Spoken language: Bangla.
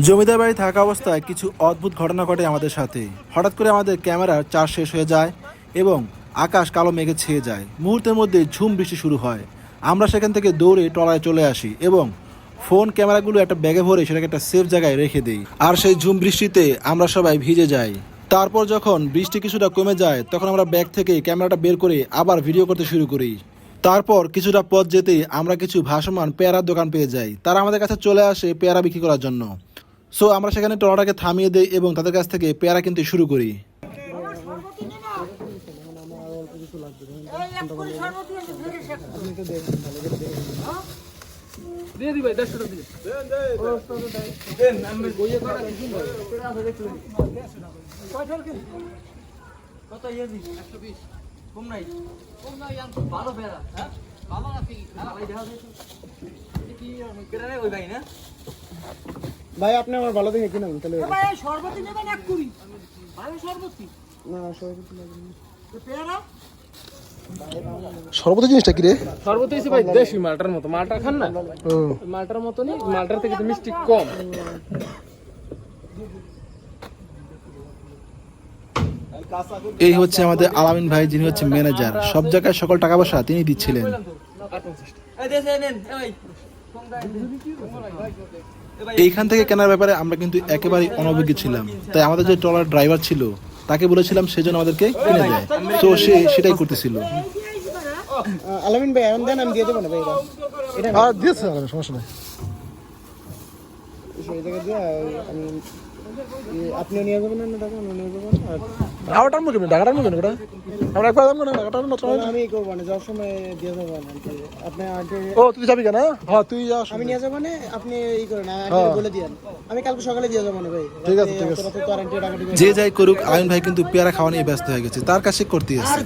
জমিদার বাড়ি থাকা অবস্থায় কিছু অদ্ভুত ঘটনা ঘটে আমাদের সাথে। হঠাৎ করে আমাদের ক্যামেরার চার্জ শেষ হয়ে যায় এবং আকাশ কালো মেঘে ছেয়ে যায়। মুহূর্তের মধ্যে ঝুম বৃষ্টি শুরু হয়। আমরা সেখান থেকে দৌড়ে টলায় চলে আসি এবং ফোন ক্যামেরাগুলো একটা ব্যাগে ভরে সেটাকে একটা সেফ জায়গায় রেখে দিই। আর সেই ঝুম বৃষ্টিতে আমরা সবাই ভিজে যাই। তারপর যখন বৃষ্টি কিছুটা কমে যায়, তখন আমরা ব্যাগ থেকে ক্যামেরাটা বের করে আবার ভিডিও করতে শুরু করি। তারপর কিছুটা পথ যেতে আমরা কিছু ভাসমান পেয়ারার দোকান পেয়ে যাই। তারা আমাদের কাছে চলে আসে পেয়ারা বিক্রি করার জন্য। সো আমরা সেখানে ট্রলারটাকে থামিয়ে দেই এবং তাদের কাছ থেকে পেয়ারা কিনতে শুরু করি ইয়ে কম নাই কম নাই ভালো ফেরা হ্যাঁ দিয়েছ কি ওই ভাই না ভাই আপনি আমার ভালো দেখে কিনুন তাহলে। ভাই সর্বতি নেবেন এক কুড়ি। ভাই সর্বতি না সরবতি লাগবে না। পেয়ারা? সর্বত জিনিসটা কি রে? সর্বত হচ্ছে ভাই দেশি মালটার মতো। মালটা খান না? মালটার মতনই মালটার থেকে তো মিষ্টি কম। এই হচ্ছে আমাদের আলামিন ভাই যিনি হচ্ছে ম্যানেজার সব জায়গায় সকল টাকা পয়সা তিনি দিচ্ছিলেন। এই দেশে নেন এই এইখান থেকে কেনার ব্যাপারে আমরা কিন্তু একেবারেই অনভিজ্ঞ ছিলাম। তাই আমাদের যে ট্রলার ড্রাইভার ছিল তাকে বলেছিলাম সেজন্য আমাদেরকে কিনে দেয়। তো সে সেটাই করতেছিল। আলামিন ভাই এখন দেন আমি দিয়ে দেবো না ভাই এটা দিয়েছে সমস্যা নেই। এই জায়গা দিয়ে আমি আপনিও নিয়ে যাবেন না টাকা আমিও নিয়ে যাবেন আর আওয়াটার মুখে ঢাকাটার মুখে ওটা? আমরা একবার দাম না ঢাকাটার মতো আমি করব না যাওয়ার সময় দিয়ে যাব আপনি আগে ও তুই যাবি কেন? হ্যাঁ তুই যা আমি নিয়ে যাব না আপনি ই করেন বলে দিয়েন। আমি কালকে সকালে দিয়ে যাব না ভাই। ঠিক আছে, ঠিক আছে। যে যাই করুক আলামিন ভাই কিন্তু পেয়ারা খাওয়া নিয়ে ব্যস্ত হয়ে গেছে তার কাছে করতে আছে